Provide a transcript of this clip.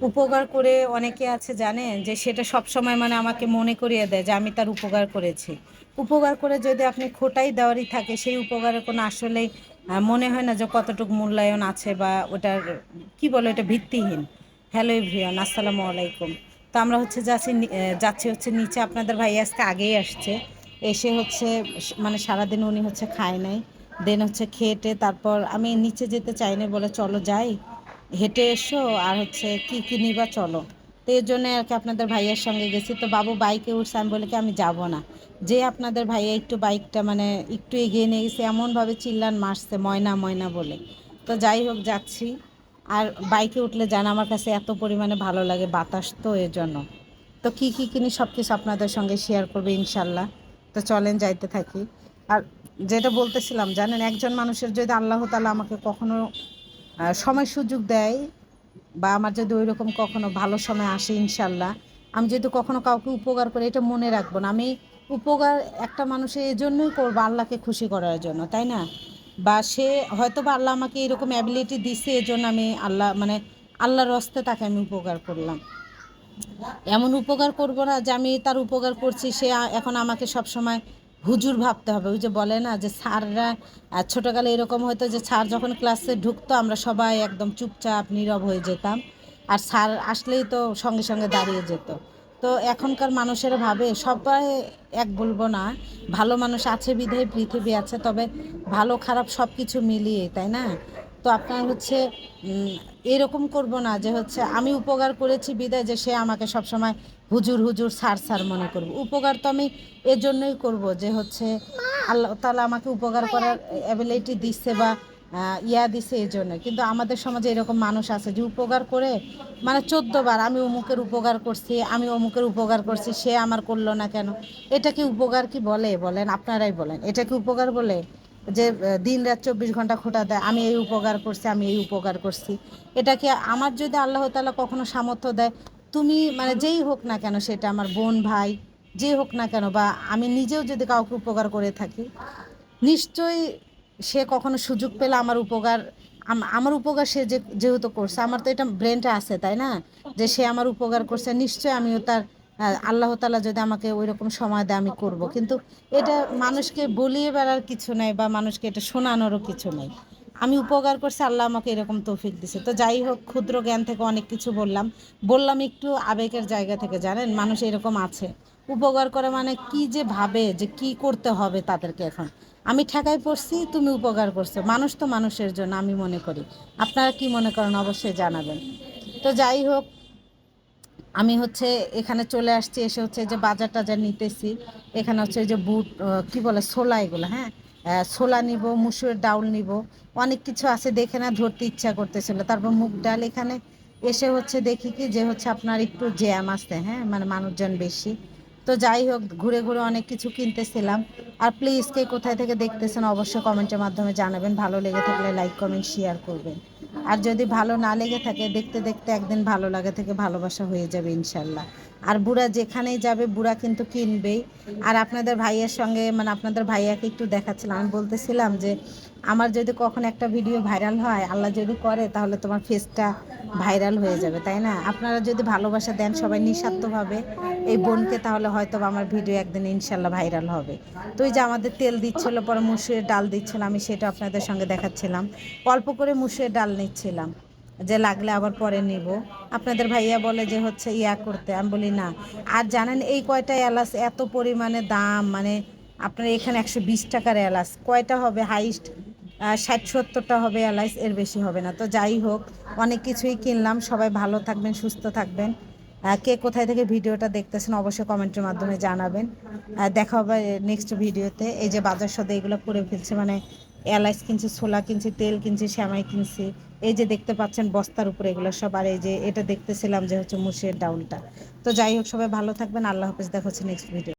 উপকার করে অনেকে আছে জানেন যে সেটা সব সময় মানে আমাকে মনে করিয়ে দেয় যে আমি তার উপকার করেছি। উপকার করে যদি আপনি খোটাই দেওয়ারই থাকে সেই উপকারের কোনো আসলেই মনে হয় না যে কতটুকু মূল্যায়ন আছে বা ওটার, কি বলে এটা ভিত্তিহীন। হ্যালো এভরিওয়ান আসসালামু আলাইকুম। তো আমরা হচ্ছে যাচ্ছি যাচ্ছি হচ্ছে নিচে। আপনাদের ভাই আজকে আগেই আসছে। এসে হচ্ছে মানে সারাদিন উনি হচ্ছে খায় নাই। দেন হচ্ছে খেটে তারপর আমি নিচে যেতে চাই না বলে চলো যাই। হেঁটে এসো আর হচ্ছে কি কি নিবা চলো। তো এর জন্য আর কি আপনাদের ভাইয়ের সঙ্গে গেছি। তো বাবু বাইকে উঠছে, আমি বলে কি আমি যাব না। যে আপনাদের ভাইয়া একটু বাইকটা মানে একটু এগিয়ে নিয়ে গেছে, এমনভাবে চিল্লান মারছে, ময়না ময়না বলে। তো যাই হোক, যাচ্ছি। আর বাইকে উঠলে জান আমার কাছে এত পরিমাণে ভালো লাগে বাতাস তো এর জন্য। তো কী কী কিনি সব কিছু আপনাদের সঙ্গে শেয়ার করবে ইনশাল্লাহ। তো চলেন, যাইতে থাকি। আর যেটা বলতেছিলাম, জানেন, একজন মানুষের যদি আল্লাহ তালা আমাকে কখনো সময় সুযোগ দেয় বা আমার যদি ওই রকম কখনো ভালো সময় আসে, ইনশাল্লাহ। আমি যদি কখনো কাউকে উপকার করি, এটা মনে রাখব না। আমি উপকার একটা মানুষের এই জন্যই করব, আল্লাহকে খুশি করার জন্য, তাই না? বা সে হয়তো বা আল্লাহ আমাকে এরকম অ্যাবিলিটি দিছে এই জন্য আমি আল্লাহ মানে আল্লাহর হস্তে তাকে আমি উপকার করলাম। এমন উপকার করব না যে আমি তার উপকার করছি, সে এখন আমাকে সব সময় হুজুর ভাবতে হবে। ওই যে বলে না যে স্যাররা ছোটোকালে এরকম হতো যে স্যার যখন ক্লাসে ঢুকতো আমরা সবাই একদম চুপচাপ নীরব হয়ে যেতাম। আর স্যার আসলেই তো সঙ্গে সঙ্গে দাঁড়িয়ে যেত। তো এখনকার মানুষের ভাবে সবাই এক বলব না, ভালো মানুষ আছে বিধেয় পৃথিবী আছে, তবে ভালো খারাপ সব কিছু মিলিয়ে তাই না? তো আপনার হচ্ছে এরকম করব না যে হচ্ছে আমি উপকার করেছি বিদায় যে সে আমাকে সবসময় হুজুর হুজুর সার সার মনে করব। উপকার তো আমি এর জন্যই করব যে হচ্ছে আল্লাহ তালা আমাকে উপকার করার অ্যাবিলিটি দিচ্ছে বা ইয়া দিছে এই জন্য কিন্তু আমাদের সমাজে এরকম মানুষ আছে যে উপকার করে মানে চোদ্দ বার আমি অমুকের উপকার করছি, আমি অমুকের উপকার করছি, সে আমার করল না কেন? এটা কি উপকার কি বলে? বলেন, আপনারাই বলেন। এটাকে উপকার বলে? যে দিন রাত চব্বিশ ঘণ্টা খোটা দেয়, আমি এই উপকার করছি, আমি এই উপকার করছি। এটাকে আমার যদি আল্লাহ তাআলা কখনো সামর্থ্য দেয়, তুমি মানে যেই হোক না কেন সেটা আমার বোন, ভাই যে হোক না কেন, বা আমি নিজেও যদি কাউকে উপকার করে থাকি, নিশ্চয়ই সে কখনো সুযোগ পেলে আমার উপকার আমার উপকার সে যে, যেহেতু করছে, আমার তো এটা ব্রেনটা আছে, তাই না? যে সে আমার উপকার করছে, নিশ্চয়ই আমিও তার আল্লাহ তালা যদি আমাকে ওই রকম সময় দেয়, আমি করব। কিন্তু এটা মানুষকে বলিয়ে বেড়ার কিছু নাই বা মানুষকে এটা শোনানোরও কিছু নাই। আমি উপকার করছি, আল্লাহ আমাকে এরকম তৌফিক দিছে। তো যাই হোক, ক্ষুদ্র জ্ঞান থেকে অনেক কিছু বললাম। বললাম একটু আবেগের জায়গা থেকে, জানেন? মানুষ এরকম আছে। উপকার করে মানে কি যে ভাবে, যে কি করতে হবে তাদেরকে এখন। আমি ঠেকাই পড়ছি, তুমি উপকার করছ। মানুষ তো মানুষের জন্য, আমি মনে করি। আপনারা কি মনে করেন, অবশ্যই জানাবেন। তো যাই হোক আমি হচ্ছে এখানে চলে আসছি, এসে হচ্ছে যে বাজার টাজার নিতেছি। এখানে হচ্ছে যে বুট কি বলে, ছোলা এগুলো হ্যাঁ? ছোলা নিব মুসুরের ডাউল নিব, অনেক কিছু আছে দেখে না, ধরতে ইচ্ছা করতেছিল। তারপর মুগ ডাল এখানে এসে হচ্ছে দেখি কি যে হচ্ছে আপনার একটু জ্যাম আসতে হ্যাঁ? মানে মানুষজন বেশি। তো যাই হোক, ঘুরে ঘুরে অনেক কিছু কিনতেছিলাম। আর প্লিজ কে কোথায় থেকে দেখতেছেন, অবশ্যই কমেন্টের মাধ্যমে জানাবেন। ভালো লেগে থাকলে লাইক কমেন্ট শেয়ার করবেন। আর যদি ভালো না লেগে থাকে, দেখতে দেখতে একদিন ভালো লাগা থেকে ভালোবাসা হয়ে যাবে ইনশাল্লাহ। আর বুড়া যেখানেই যাবে, বুড়া কিন্তু কিনবেই। আর আপনাদের ভাইয়ের সঙ্গে মানে আপনাদের ভাইয়াকে একটু দেখাচ্ছিলাম। আমি বলতেছিলাম যে, আমার যদি কখন একটা ভিডিও ভাইরাল হয়, আল্লাহ যদি করে, তাহলে তোমার ফেসটা ভাইরাল হয়ে যাবে। তাই না? আপনারা যদি ভালোবাসা দেন, সবাই নিঃস্বার্থভাবে এই বোনকে, তাহলে হয়তো আমার ভিডিও একদিন ইনশাল্লাহ ভাইরাল হবে। তো এই যে আমাদের তেল দিচ্ছিল, পরে মুসুরের ডাল দিচ্ছিল, আমি সেটা আপনাদের সঙ্গে দেখাচ্ছিলাম। অল্প করে মুসুরের ডাল নিচ্ছিলাম। যে লাগলে আবার পরে নিব। আপনাদের ভাইয়া বলে যে হচ্ছে ইয়া করতে। আমি বলি, না। আর জানেন এই কয়টা এলাচ এত পরিমাণে দাম মানে আপনার এখানে একশো বিশ টাকার এলাচ। কয়টা হবে? হাইস্ট ষাট, সত্তরটা হবে এলাচ, এর বেশি হবে না। তো যাই হোক, অনেক কিছুই কিনলাম। সবাই ভালো থাকবেন, সুস্থ থাকবেন। কে কোথায় থেকে ভিডিওটা দেখতেছেন অবশ্যই কমেন্টের মাধ্যমে জানাবেন। দেখা হবে নেক্সট ভিডিওতে এই যে বাজার সদে এগুলো করে ফেলছে মানে এলাচ কিনছে, ছোলা কিনছে, তেল কিনছে শ্যামাই কিনছে। এই যে দেখতে পাচ্ছেন বস্তার উপরে এগুলো সব। আর এই যে এটা দেখতেছিলাম যে হচ্ছে মুসের ডাউলটা। তো যাই হোক, সবাই ভালো থাকবেন। আল্লাহ হাফেজ। দেখা হচ্ছে নেক্সট ভিডিও